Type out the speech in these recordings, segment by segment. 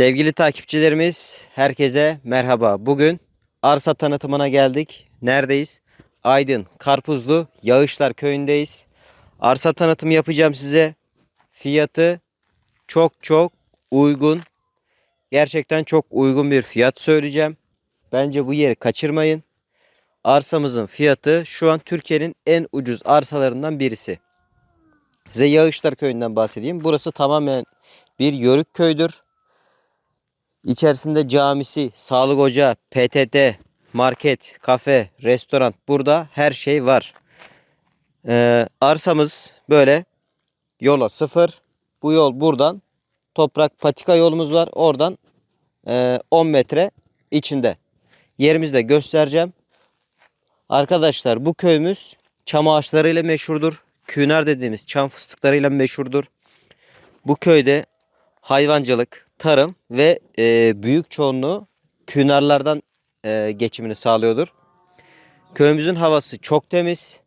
Sevgili takipçilerimiz, herkese merhaba. Bugün arsa tanıtımına geldik. Neredeyiz? Aydın, Karpuzlu, Yağışlar köyündeyiz. Arsa tanıtımı yapacağım size. Fiyatı çok çok uygun. Gerçekten çok uygun bir fiyat söyleyeceğim. Bence bu yeri kaçırmayın. Arsamızın fiyatı şu an Türkiye'nin en ucuz arsalarından birisi. Size Yağışlar köyünden bahsedeyim. Burası tamamen bir yörük köydür. İçerisinde camisi, sağlık ocağı, PTT, market, kafe, restoran burada her şey var. Ee, arsamız böyle yola sıfır. Bu yol buradan toprak patika yolumuz var. Oradan e, 10 metre içinde. Yerimizi de göstereceğim. Arkadaşlar bu köyümüz çam ağaçlarıyla meşhurdur. Künar dediğimiz çam fıstıklarıyla meşhurdur. Bu köyde hayvancılık, tarım ve e, büyük çoğunluğu künarlardan e, geçimini sağlıyordur. Köyümüzün havası çok temiz.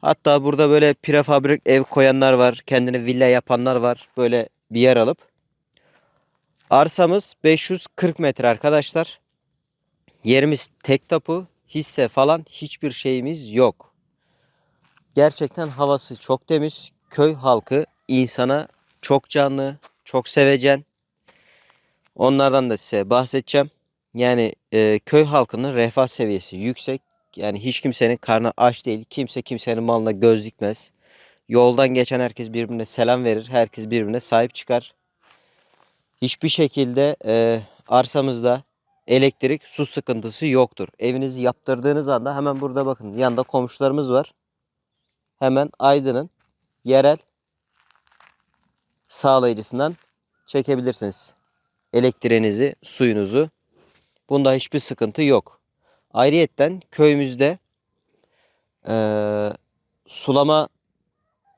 Hatta burada böyle prefabrik ev koyanlar var. Kendine villa yapanlar var. Böyle bir yer alıp. Arsamız 540 metre arkadaşlar. Yerimiz tek tapu, hisse falan hiçbir şeyimiz yok. Gerçekten havası çok temiz. Köy halkı insana çok canlı, çok sevecen. Onlardan da size bahsedeceğim. Yani e, köy halkının refah seviyesi yüksek. Yani hiç kimsenin karnı aç değil. Kimse kimsenin malına göz dikmez. Yoldan geçen herkes birbirine selam verir. Herkes birbirine sahip çıkar. Hiçbir şekilde e, arsamızda elektrik, su sıkıntısı yoktur. Evinizi yaptırdığınız anda hemen burada bakın yanında komşularımız var. Hemen Aydın'ın yerel sağlayıcısından çekebilirsiniz. Elektriğinizi, suyunuzu. Bunda hiçbir sıkıntı yok. Ayrıyetten köyümüzde eee, sulama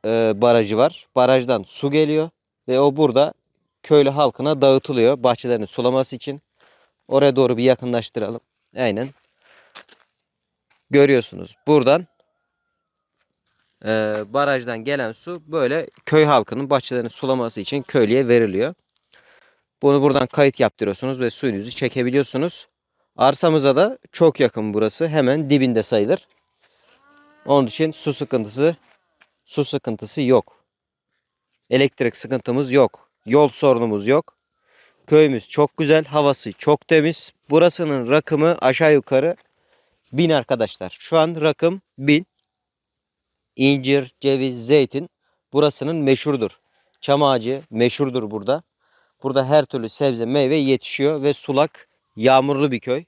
eee, barajı var. Barajdan su geliyor ve o burada köylü halkına dağıtılıyor bahçelerini sulaması için. Oraya doğru bir yakınlaştıralım. Aynen. Görüyorsunuz. Buradan eee, barajdan gelen su böyle köy halkının bahçelerini sulaması için köylüye veriliyor. Bunu buradan kayıt yaptırıyorsunuz ve suyunuzu çekebiliyorsunuz. Arsamıza da çok yakın burası. Hemen dibinde sayılır. Onun için su sıkıntısı su sıkıntısı yok. Elektrik sıkıntımız yok. Yol sorunumuz yok. Köyümüz çok güzel. Havası çok temiz. Burasının rakımı aşağı yukarı 1000 arkadaşlar. Şu an rakım 1000. İncir, ceviz, zeytin burasının meşhurdur. Çam ağacı meşhurdur burada. Burada her türlü sebze meyve yetişiyor ve sulak yağmurlu bir köy.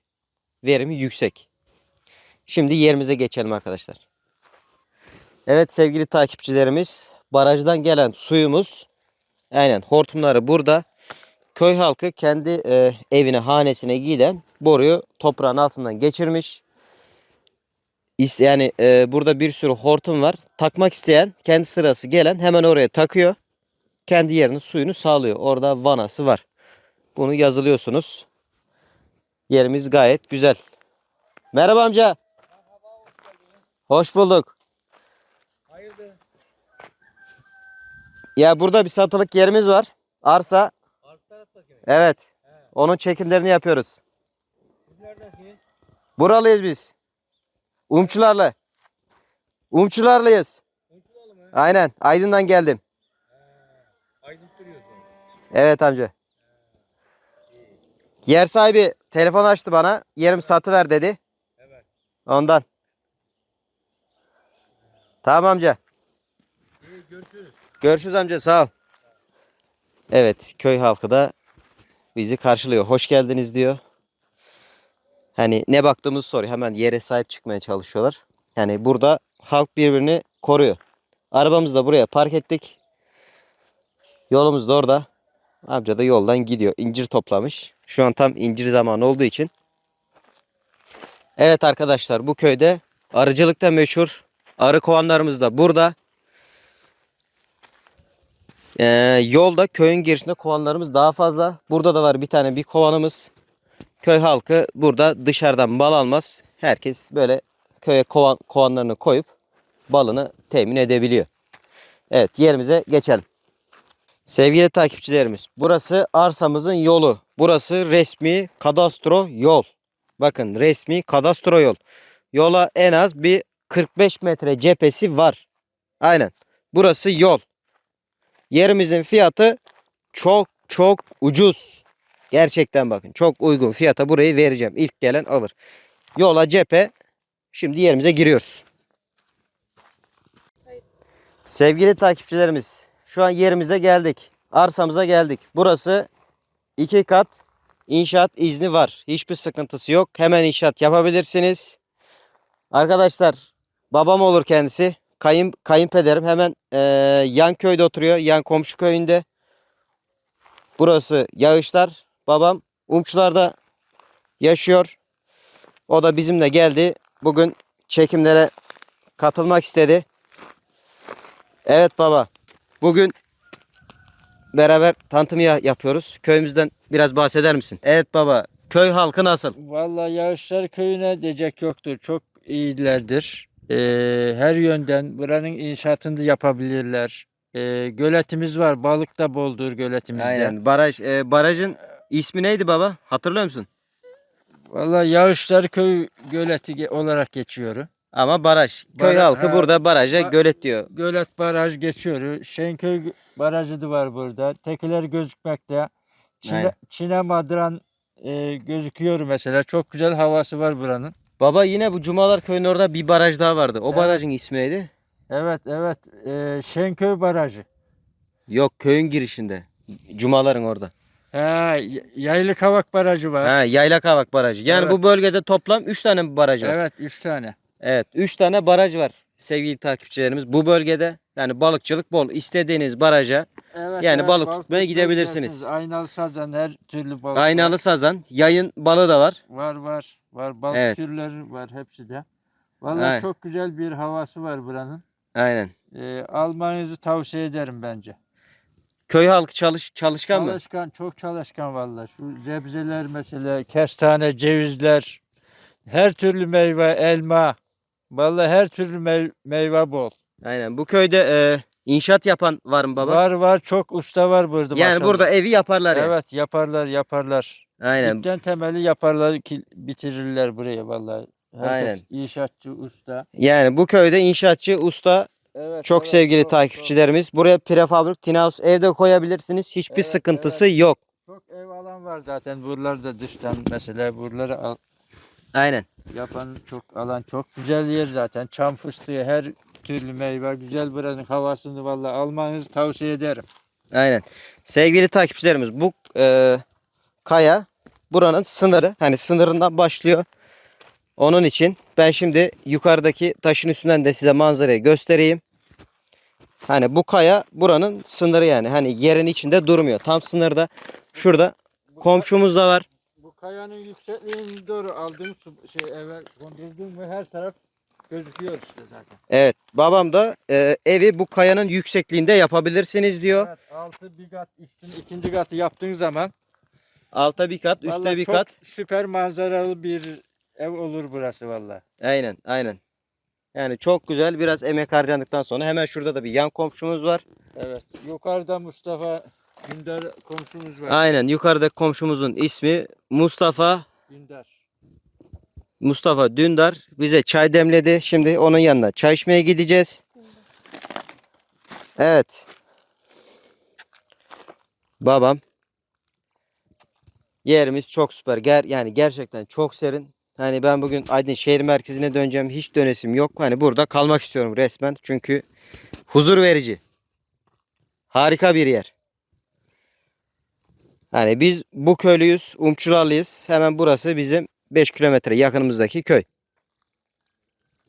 Verimi yüksek. Şimdi yerimize geçelim arkadaşlar. Evet sevgili takipçilerimiz barajdan gelen suyumuz aynen hortumları burada. Köy halkı kendi e, evine hanesine giden boruyu toprağın altından geçirmiş. Yani e, burada bir sürü hortum var. Takmak isteyen kendi sırası gelen hemen oraya takıyor kendi yerinin suyunu sağlıyor. Orada vanası var. Bunu yazılıyorsunuz. Yerimiz gayet güzel. Merhaba amca. Hoş bulduk. Hayırdır? Ya burada bir satılık yerimiz var. Arsa. Mi? Evet. He. Onun çekimlerini yapıyoruz. Siz neredesiniz? Buralıyız biz. Umçularlı. Umçularlıyız. Komşudalı mı? Aynen. Aydın'dan geldim. Evet amca. Yer sahibi telefon açtı bana. Yerim satıver dedi. Evet. Ondan. Tamam amca. İyi görüşürüz. Görüşürüz amca sağ ol. Evet köy halkı da bizi karşılıyor. Hoş geldiniz diyor. Hani ne baktığımız soruyor. Hemen yere sahip çıkmaya çalışıyorlar. Yani burada halk birbirini koruyor. Arabamızı da buraya park ettik. Yolumuz da orada. Amca da yoldan gidiyor. İncir toplamış. Şu an tam incir zamanı olduğu için. Evet arkadaşlar bu köyde arıcılıkta meşhur. Arı kovanlarımız da burada. Ee, yolda köyün girişinde kovanlarımız daha fazla. Burada da var bir tane bir kovanımız. Köy halkı burada dışarıdan bal almaz. Herkes böyle köye kovan, kovanlarını koyup balını temin edebiliyor. Evet yerimize geçelim. Sevgili takipçilerimiz, burası arsamızın yolu. Burası resmi kadastro yol. Bakın resmi kadastro yol. Yola en az bir 45 metre cephesi var. Aynen. Burası yol. Yerimizin fiyatı çok çok ucuz. Gerçekten bakın çok uygun fiyata burayı vereceğim. İlk gelen alır. Yola cephe. Şimdi yerimize giriyoruz. Sevgili takipçilerimiz, şu an yerimize geldik. Arsamıza geldik. Burası iki kat inşaat izni var. Hiçbir sıkıntısı yok. Hemen inşaat yapabilirsiniz. Arkadaşlar, babam olur kendisi. Kayın, kayınpederim hemen eee, yan köyde oturuyor. Yan komşu köyünde. Burası Yağışlar. Babam Umçular'da yaşıyor. O da bizimle geldi. Bugün çekimlere katılmak istedi. Evet baba. Bugün beraber tanıtım ya- yapıyoruz. Köyümüzden biraz bahseder misin? Evet baba. Köy halkı nasıl? Vallahi Yağışlar köyüne diyecek yoktur. Çok iyilerdir. Ee, her yönden buranın inşaatını yapabilirler. Ee, göletimiz var. Balık da boldur göletimizde. Aynen. Baraj, e, barajın ismi neydi baba? Hatırlıyor musun? Vallahi Yağışlar köy göleti olarak geçiyor. Ama baraj. Köy Bara- halkı ha. burada baraja Ba- gölet diyor. Gölet baraj geçiyor. Şenköy barajı da var burada. Tekiler gözükmekte. Çine, Aynen. Çine Madran e, gözüküyor mesela. Çok güzel havası var buranın. Baba yine bu Cumalar Köyü'nün orada bir baraj daha vardı. O Evet. barajın ismi neydi? Evet evet. E, Şenköy barajı. Yok köyün girişinde. Cumaların orada. Ha, Y- Yaylı Kavak Barajı var. Ha, Yayla Kavak Barajı. Yani Evet. bu bölgede toplam 3 tane baraj var. Evet, üç tane. Evet 3 tane baraj var sevgili takipçilerimiz. Bu bölgede yani balıkçılık bol. İstediğiniz baraja Evet, Yani balık tutmaya tutmaya gidebilirsiniz. Aynalı sazan her türlü balık aynalı sazan, yayın balığı da var. var. Var var. Var balık Evet. türleri var hepsi de. Vallahi Aynen. çok güzel bir havası var buranın. Aynen. Ee, almanızı tavsiye ederim bence. Köy halkı çalış çalışkan mı? Çalışkan, çok çalışkan vallahi. Şu zebzeler mesela, kestane, cevizler, her türlü meyve, elma. Vallahi her türlü mey- meyve bol. Aynen. Bu köyde e, inşaat yapan var mı baba? Var var çok usta var burada yani maşallah. burada evi yaparlar ya. Evet yaparlar yaparlar. Aynen. Dipten temeli yaparlar ki bitirirler buraya vallahi. Herkes Aynen. inşaatçı usta. Yani bu köyde inşaatçı usta Evet. çok evet, sevgili çok, takipçilerimiz. Buraya prefabrik tin house evde koyabilirsiniz. Hiçbir Evet, sıkıntısı yok. Çok, çok ev alan var zaten buralarda dıştan mesela buraları al, Aynen. yapan çok alan çok güzel yer zaten. Çam fıstığı her türlü meyve güzel buranın havasını vallahi almanızı tavsiye ederim. Aynen. Sevgili takipçilerimiz bu e, kaya buranın sınırı. Hani sınırından başlıyor. Onun için ben şimdi yukarıdaki taşın üstünden de size manzarayı göstereyim. Hani bu kaya buranın sınırı yani. Hani yerin içinde durmuyor. Tam sınırda. Şurada komşumuz da var. Kayanın yüksekliğine doğru aldığım su, şey eve kondurduğum ve her taraf gözüküyor işte zaten. Evet. Babam da e, evi bu kayanın yüksekliğinde yapabilirsiniz diyor. Evet, altı bir kat üstün ikinci katı yaptığın zaman Alta bir kat, üstte vallahi bir çok kat. süper manzaralı bir ev olur burası vallahi. Aynen, aynen. Yani çok güzel. Biraz emek harcandıktan sonra hemen şurada da bir yan komşumuz var. Evet. Yukarıda Mustafa Dündar komşumuz var. Aynen. Yukarıdaki komşumuzun ismi Mustafa Dündar. Mustafa Dündar bize çay demledi. Şimdi onun yanına çay içmeye gideceğiz. Evet. Babam. Yerimiz çok süper. Ger yani gerçekten çok serin. Hani ben bugün Aydın şehir merkezine döneceğim. Hiç dönesim yok. Hani burada kalmak istiyorum resmen. Çünkü huzur verici. Harika bir yer. Hani biz bu köylüyüz. Umçularlıyız. Hemen burası bizim 5 kilometre yakınımızdaki köy.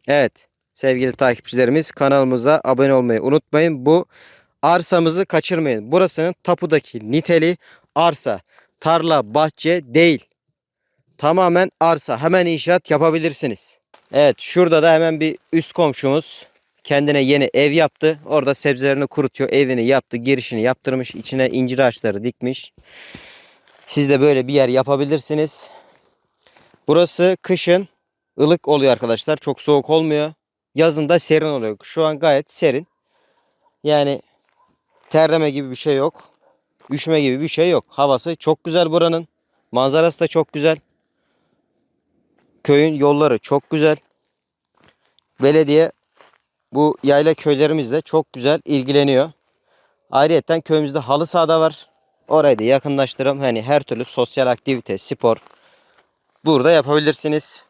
Evet sevgili takipçilerimiz kanalımıza abone olmayı unutmayın. Bu arsamızı kaçırmayın. Burasının tapudaki niteliği arsa, tarla, bahçe değil. Tamamen arsa. Hemen inşaat yapabilirsiniz. Evet şurada da hemen bir üst komşumuz kendine yeni ev yaptı. Orada sebzelerini kurutuyor. Evini yaptı. Girişini yaptırmış. içine incir ağaçları dikmiş. Siz de böyle bir yer yapabilirsiniz. Burası kışın ılık oluyor arkadaşlar. Çok soğuk olmuyor. Yazın da serin oluyor. Şu an gayet serin. Yani terleme gibi bir şey yok. üşüme gibi bir şey yok. Havası çok güzel buranın. Manzarası da çok güzel. Köyün yolları çok güzel. Belediye bu yayla köylerimizle çok güzel ilgileniyor. Ayrıca köyümüzde halı sahada var. Orayı da yakınlaştıralım. Hani her türlü sosyal aktivite, spor burada yapabilirsiniz.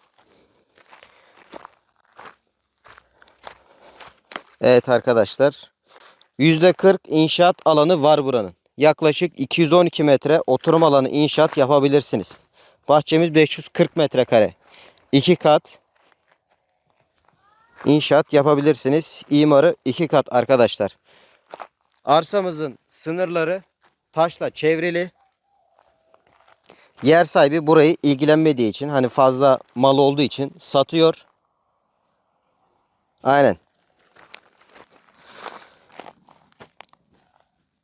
Evet arkadaşlar. %40 inşaat alanı var buranın. Yaklaşık 212 metre oturum alanı inşaat yapabilirsiniz. Bahçemiz 540 metrekare. 2 kat inşaat yapabilirsiniz. İmarı 2 kat arkadaşlar. Arsamızın sınırları taşla çevrili. Yer sahibi burayı ilgilenmediği için hani fazla mal olduğu için satıyor. Aynen.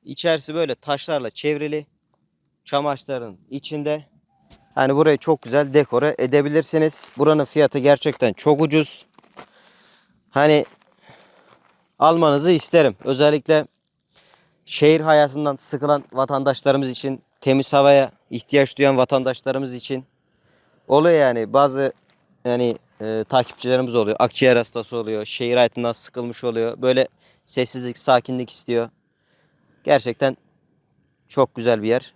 İçerisi böyle taşlarla çevrili. Çamaşırların içinde. Hani burayı çok güzel dekore edebilirsiniz. Buranın fiyatı gerçekten çok ucuz. Hani almanızı isterim. Özellikle şehir hayatından sıkılan vatandaşlarımız için, temiz havaya ihtiyaç duyan vatandaşlarımız için oluyor yani bazı yani e, takipçilerimiz oluyor. Akciğer hastası oluyor. Şehir hayatından sıkılmış oluyor. Böyle sessizlik, sakinlik istiyor. Gerçekten çok güzel bir yer.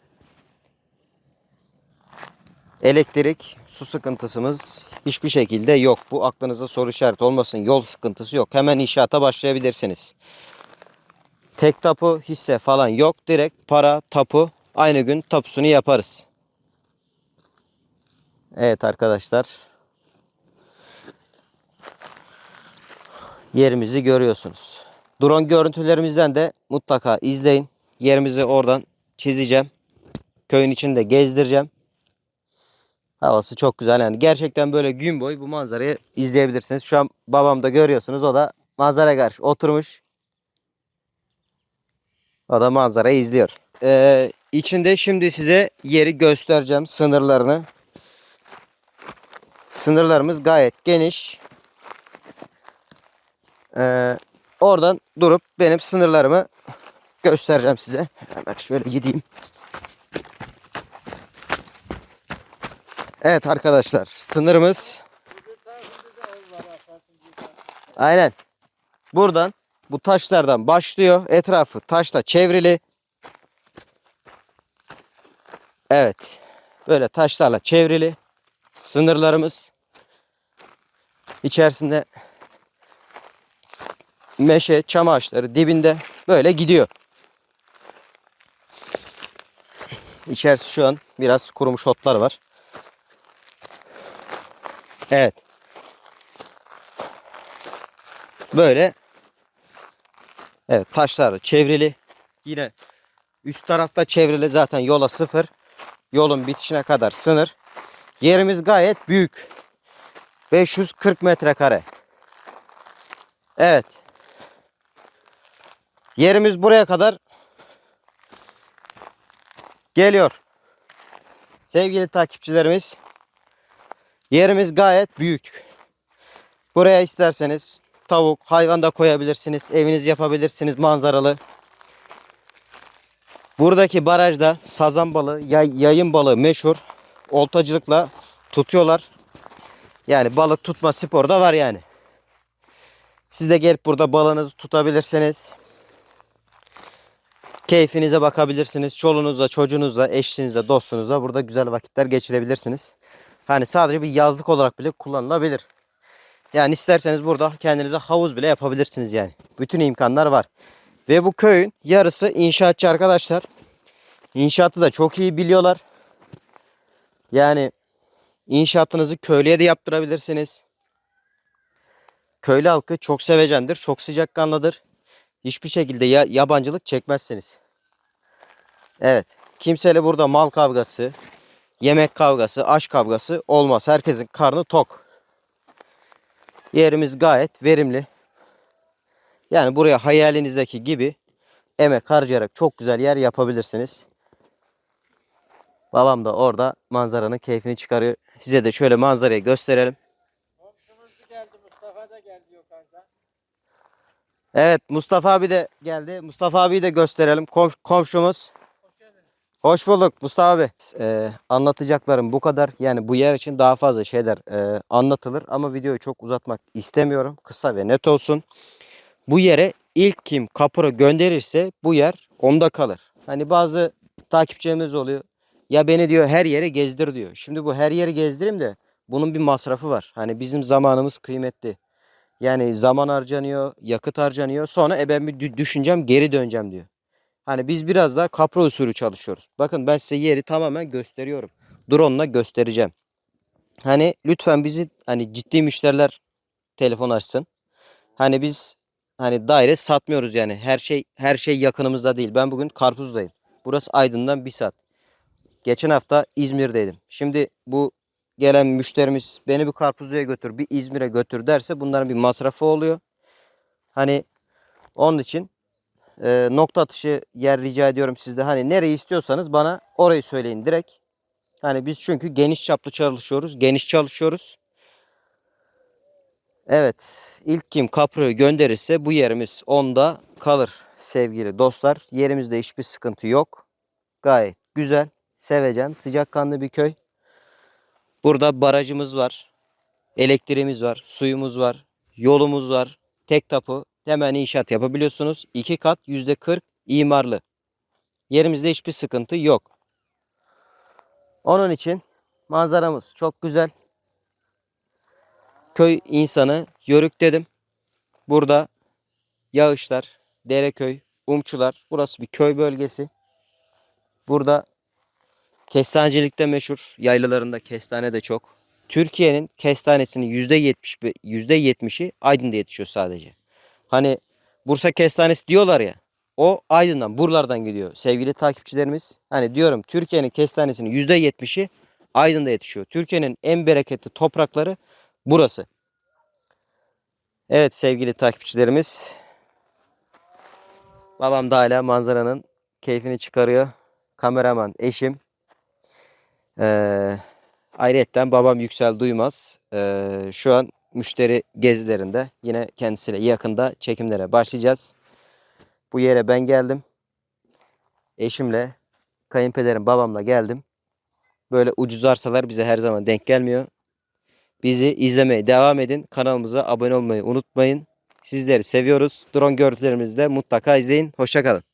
Elektrik, su sıkıntısımız hiçbir şekilde yok. Bu aklınıza soru işareti olmasın. Yol sıkıntısı yok. Hemen inşaata başlayabilirsiniz. Tek tapu, hisse falan yok. Direkt para, tapu aynı gün tapusunu yaparız. Evet arkadaşlar. Yerimizi görüyorsunuz. Drone görüntülerimizden de mutlaka izleyin. Yerimizi oradan çizeceğim. Köyün içinde gezdireceğim. Havası çok güzel yani. Gerçekten böyle gün boyu bu manzarayı izleyebilirsiniz. Şu an babam da görüyorsunuz. O da manzara karşı oturmuş. O da manzarayı izliyor. Ee, içinde şimdi size yeri göstereceğim. Sınırlarını. Sınırlarımız gayet geniş. Ee, oradan durup benim sınırlarımı göstereceğim size. Hemen şöyle gideyim. Evet arkadaşlar sınırımız aynen buradan bu taşlardan başlıyor. Etrafı taşla çevrili. Evet. Böyle taşlarla çevrili sınırlarımız. İçerisinde meşe, çam ağaçları dibinde böyle gidiyor. İçerisi şu an biraz kurumuş otlar var. Evet. Böyle Evet taşlarla çevrili. Yine üst tarafta çevrili zaten yola sıfır. Yolun bitişine kadar sınır. Yerimiz gayet büyük. 540 metrekare. Evet. Yerimiz buraya kadar geliyor. Sevgili takipçilerimiz. Yerimiz gayet büyük. Buraya isterseniz tavuk, hayvan da koyabilirsiniz. Eviniz yapabilirsiniz manzaralı. Buradaki barajda sazan balığı, yay- yayın balığı meşhur. Oltacılıkla tutuyorlar. Yani balık tutma sporu da var yani. Siz de gelip burada balığınızı tutabilirsiniz. Keyfinize bakabilirsiniz. Çoluğunuzla, çocuğunuzla, eşinizle, dostunuzla burada güzel vakitler geçirebilirsiniz. Hani sadece bir yazlık olarak bile kullanılabilir. Yani isterseniz burada kendinize havuz bile yapabilirsiniz yani. Bütün imkanlar var. Ve bu köyün yarısı inşaatçı arkadaşlar. İnşaatı da çok iyi biliyorlar. Yani inşaatınızı köylüye de yaptırabilirsiniz. Köylü halkı çok sevecendir, çok sıcakkanlıdır. Hiçbir şekilde ya- yabancılık çekmezsiniz. Evet. Kimseyle burada mal kavgası, yemek kavgası, aşk kavgası olmaz. Herkesin karnı tok. Yerimiz gayet verimli. Yani buraya hayalinizdeki gibi emek harcayarak çok güzel yer yapabilirsiniz. Babam da orada manzaranın keyfini çıkarıyor. Size de şöyle manzarayı gösterelim. Komşumuz geldi, Mustafa da geldi kanka. Evet Mustafa abi de geldi. Mustafa abiyi de gösterelim. Kom- komşumuz. Hoş bulduk Mustafa abi. Ee, anlatacaklarım bu kadar. Yani bu yer için daha fazla şeyler e, anlatılır ama videoyu çok uzatmak istemiyorum. Kısa ve net olsun. Bu yere ilk kim kapora gönderirse bu yer onda kalır. Hani bazı takipçilerimiz oluyor. Ya beni diyor her yere gezdir diyor. Şimdi bu her yeri gezdireyim de bunun bir masrafı var. Hani bizim zamanımız kıymetli. Yani zaman harcanıyor, yakıt harcanıyor. Sonra e ben bir dü- düşüneceğim, geri döneceğim diyor. Hani biz biraz daha kapra usulü çalışıyoruz. Bakın ben size yeri tamamen gösteriyorum. Drone'la göstereceğim. Hani lütfen bizi hani ciddi müşteriler telefon açsın. Hani biz hani daire satmıyoruz yani. Her şey her şey yakınımızda değil. Ben bugün Karpuz'dayım. Burası Aydın'dan bir saat. Geçen hafta İzmir'deydim. Şimdi bu gelen müşterimiz beni bir Karpuzlu'ya götür, bir İzmir'e götür derse bunların bir masrafı oluyor. Hani onun için e, nokta atışı yer rica ediyorum sizde. Hani nereyi istiyorsanız bana orayı söyleyin direkt. Hani biz çünkü geniş çaplı çalışıyoruz. Geniş çalışıyoruz. Evet. ilk kim kaproyu gönderirse bu yerimiz onda kalır sevgili dostlar. Yerimizde hiçbir sıkıntı yok. Gayet güzel, sevecen, sıcakkanlı bir köy. Burada barajımız var. Elektriğimiz var, suyumuz var, yolumuz var. Tek tapu hemen inşaat yapabiliyorsunuz. İki kat yüzde kırk imarlı. Yerimizde hiçbir sıkıntı yok. Onun için manzaramız çok güzel. Köy insanı yörük dedim. Burada Yağışlar, Dereköy, Umçular. Burası bir köy bölgesi. Burada kestanecilikte meşhur. Yaylalarında kestane de çok. Türkiye'nin kestanesinin %70, be- %70'i Aydın'da yetişiyor sadece. Hani Bursa kestanesi diyorlar ya. O Aydın'dan, buralardan gidiyor sevgili takipçilerimiz. Hani diyorum Türkiye'nin kestanesinin %70'i Aydın'da yetişiyor. Türkiye'nin en bereketli toprakları burası. Evet sevgili takipçilerimiz. Babam da hala manzaranın keyfini çıkarıyor. Kameraman eşim. Ee, ayrıyetten babam Yüksel Duymaz. Ee, şu an müşteri gezilerinde. Yine kendisiyle yakında çekimlere başlayacağız. Bu yere ben geldim. Eşimle, kayınpederim, babamla geldim. Böyle ucuz arsalar bize her zaman denk gelmiyor. Bizi izlemeye devam edin. Kanalımıza abone olmayı unutmayın. Sizleri seviyoruz. Drone görüntülerimizi de mutlaka izleyin. Hoşçakalın.